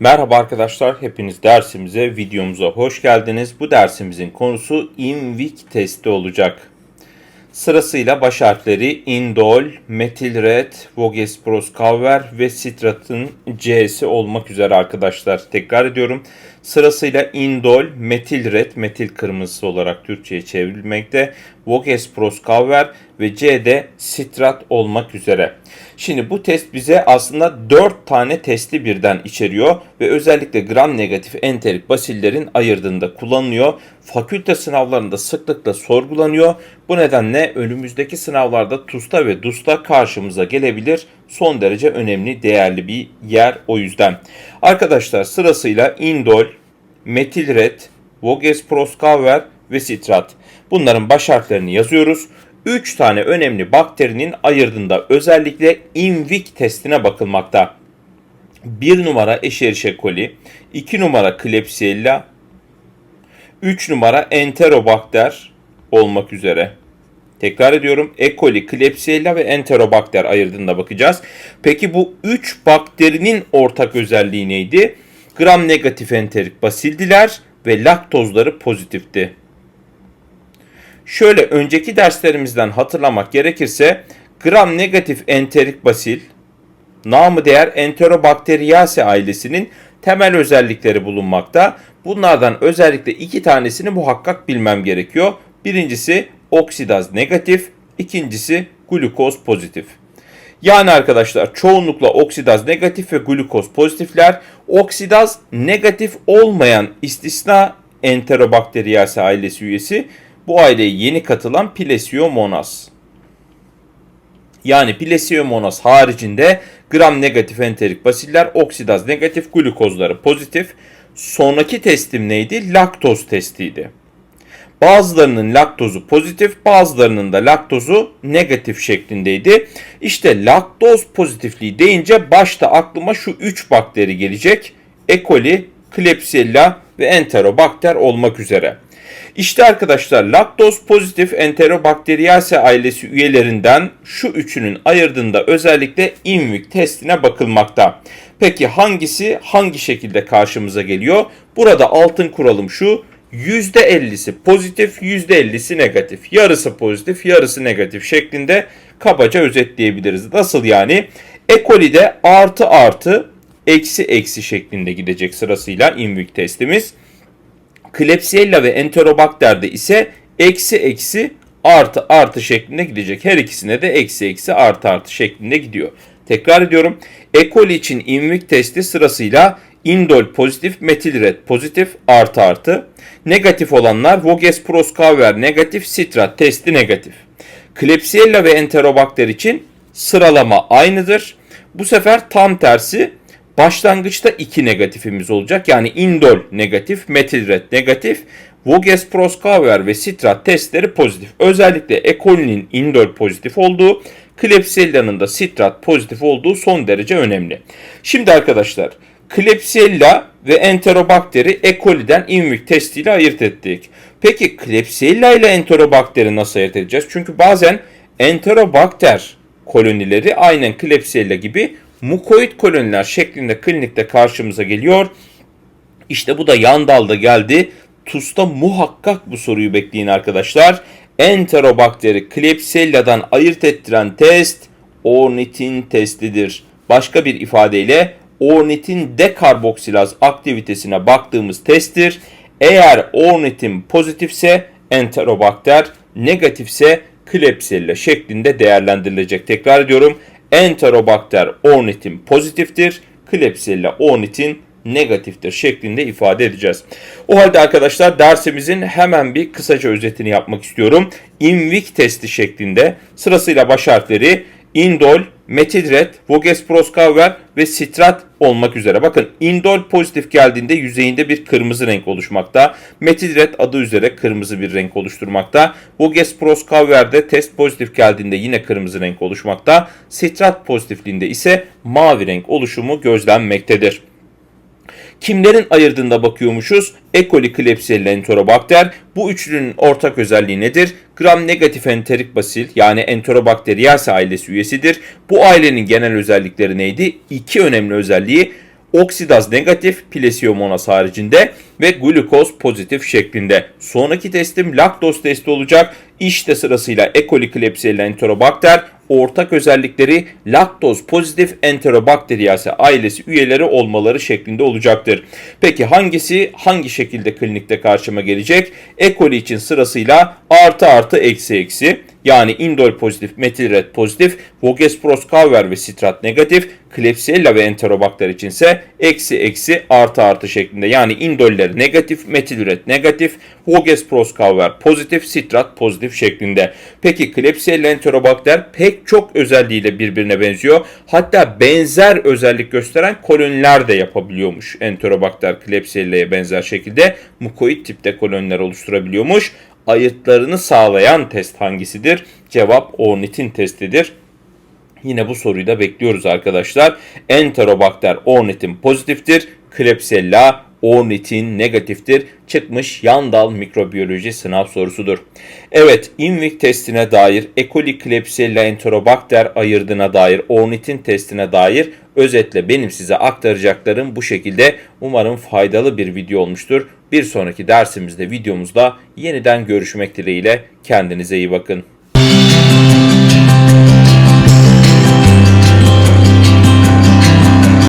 Merhaba arkadaşlar, hepiniz dersimize, videomuza hoş geldiniz. Bu dersimizin konusu IMVIK testi olacak. Sırasıyla baş harfleri indol, metilret, vogesproskauer ve sitratın C'si olmak üzere arkadaşlar. Tekrar ediyorum. Sırasıyla indol, metilret, metil kırmızısı olarak Türkçe'ye çevrilmekte. Vogesproskauer ve C'de sitrat olmak üzere. Şimdi bu test bize aslında 4 tane testi birden içeriyor ve özellikle gram negatif enterik basillerin ayırdığında kullanılıyor. Fakülte sınavlarında sıklıkla sorgulanıyor. Bu nedenle önümüzdeki sınavlarda TUS'ta ve DUS'ta karşımıza gelebilir. Son derece önemli, değerli bir yer o yüzden. Arkadaşlar sırasıyla indol, metilret, vogesproskauer ve sitrat. Bunların baş harflerini yazıyoruz. 3 tane önemli bakterinin ayırdığında özellikle IMVIK testine bakılmakta. 1 numara Escherichia coli, 2 numara Klebsiella, 3 numara Enterobakter olmak üzere. Tekrar ediyorum. E. coli, Klebsiella ve Enterobakter ayırdığında bakacağız. Peki bu 3 bakterinin ortak özelliği neydi? Gram negatif enterik basildiler ve laktozları pozitifti. Şöyle önceki derslerimizden hatırlamak gerekirse gram negatif enterik basil, namı değer Enterobacteriaceae ailesinin temel özellikleri bulunmakta. Bunlardan özellikle iki tanesini muhakkak bilmem gerekiyor. Birincisi oksidaz negatif, ikincisi glukoz pozitif. Yani arkadaşlar çoğunlukla oksidaz negatif ve glukoz pozitifler, oksidaz negatif olmayan istisna Enterobacteriaceae ailesi üyesi bu aileye yeni katılan Plesiomonas. Yani Plesiomonas haricinde gram negatif enterik basiller, oksidaz negatif, glukozları pozitif. Sonraki testim neydi? Laktoz testiydi. Bazılarının laktozu pozitif, bazılarının da laktozu negatif şeklindeydi. İşte laktoz pozitifliği deyince başta aklıma şu 3 bakteri gelecek. E. coli, Klebsiella ve Enterobakter olmak üzere. İşte arkadaşlar laktoz pozitif Enterobacteriaceae ailesi üyelerinden şu üçünün ayırdığında özellikle IMVIK testine bakılmakta. Peki hangisi hangi şekilde karşımıza geliyor? Burada altın kuralım şu. %50'si pozitif, %50'si negatif. Yarısı pozitif, yarısı negatif şeklinde kabaca özetleyebiliriz. Nasıl yani? E. coli'de artı artı, eksi eksi şeklinde gidecek sırasıyla IMVIK testimiz. Klebsiella ve Enterobakter'de ise eksi eksi artı artı şeklinde gidecek. Her ikisine de eksi eksi artı artı şeklinde gidiyor. Tekrar ediyorum. E. coli için IMVIK testi sırasıyla indol pozitif, metilret pozitif, artı artı. Negatif olanlar Voges proskauer negatif, sitrat testi negatif. Klebsiella ve Enterobakter için sıralama aynıdır. Bu sefer tam tersi başlangıçta iki negatifimiz olacak. Yani indol negatif, metilret negatif, Voges proskauer ve sitrat testleri pozitif. Özellikle E. coli'nin indol pozitif olduğu, Klebsiella'nın da sitrat pozitif olduğu son derece önemli. Şimdi arkadaşlar Klebsiella ve Enterobakteri E. coli'den IMVIK testiyle ayırt ettik. Peki Klebsiella ile Enterobakteri nasıl ayırt edeceğiz? Çünkü bazen Enterobakter kolonileri aynen Klebsiella gibi mukoid koloniler şeklinde klinikte karşımıza geliyor. İşte bu da yan dalda geldi. TUS'ta muhakkak bu soruyu bekleyin arkadaşlar. Enterobakteri Klebsiella'dan ayırt ettiren test ornitin testidir. Başka bir ifadeyle ornitin dekarboksilaz aktivitesine baktığımız testtir. Eğer ornitin pozitifse enterobakter, negatifse Klebsiella şeklinde değerlendirilecek. Tekrar ediyorum. Enterobakter ornitin pozitiftir. Klebsiella ornitin negatiftir şeklinde ifade edeceğiz. O halde arkadaşlar dersimizin hemen bir kısaca özetini yapmak istiyorum. IMVIK testi şeklinde sırasıyla baş harfleri indol, metidret, vogesproskauer ve sitrat olmak üzere. Bakın indol pozitif geldiğinde yüzeyinde bir kırmızı renk oluşmakta. Metidret adı üzere kırmızı bir renk oluşturmakta. Vogesproskauer'de test pozitif geldiğinde yine kırmızı renk oluşmakta. Sitrat pozitifliğinde ise mavi renk oluşumu gözlenmektedir. Kimlerin ayırdığında bakıyormuşuz? E. coli, Klebsiella, Enterobakter. Bu üçlünün ortak özelliği nedir? Gram negatif enterik basil yani Enterobacteriaceae ailesi üyesidir. Bu ailenin genel özellikleri neydi? İki önemli özelliği oksidaz negatif, plesiyomonas haricinde ve glukoz pozitif şeklinde. Sonraki testim laktoz testi olacak. İşte sırasıyla E. coli Klebsiella enterobakter, ortak özellikleri laktoz pozitif enterobakteriyase ailesi üyeleri olmaları şeklinde olacaktır. Peki hangisi hangi şekilde klinikte karşıma gelecek? E. coli için sırasıyla artı artı eksi eksi yani indol pozitif, metilret pozitif, Vogesprost Cauver ve Strat negatif, Klebsiella ve Enterobakter içinse eksi eksi artı artı şeklinde. Yani indoller negatif, metilüret negatif, Vogesprost Cauver pozitif, Strat pozitif şeklinde. Peki Klebsiella Enterobakter pek çok özelliğiyle birbirine benziyor. Hatta benzer özellik gösteren koloniler de yapabiliyormuş. Enterobakter Klebsiella'ya benzer şekilde mukoid tipte koloniler oluşturabiliyormuş ayırtlarını sağlayan test hangisidir? Cevap ornitin testidir. Yine bu soruyu da bekliyoruz arkadaşlar. Enterobakter ornitin pozitiftir. Klebsiella ornitin negatiftir. Çıkmış yan dal mikrobiyoloji sınav sorusudur. Evet, Invik testine dair, E. coli Klebsiella enterobakter ayırdığına dair, ornitin testine dair özetle benim size aktaracaklarım bu şekilde. Umarım faydalı bir video olmuştur. Bir sonraki dersimizde, videomuzda yeniden görüşmek dileğiyle. Kendinize iyi bakın.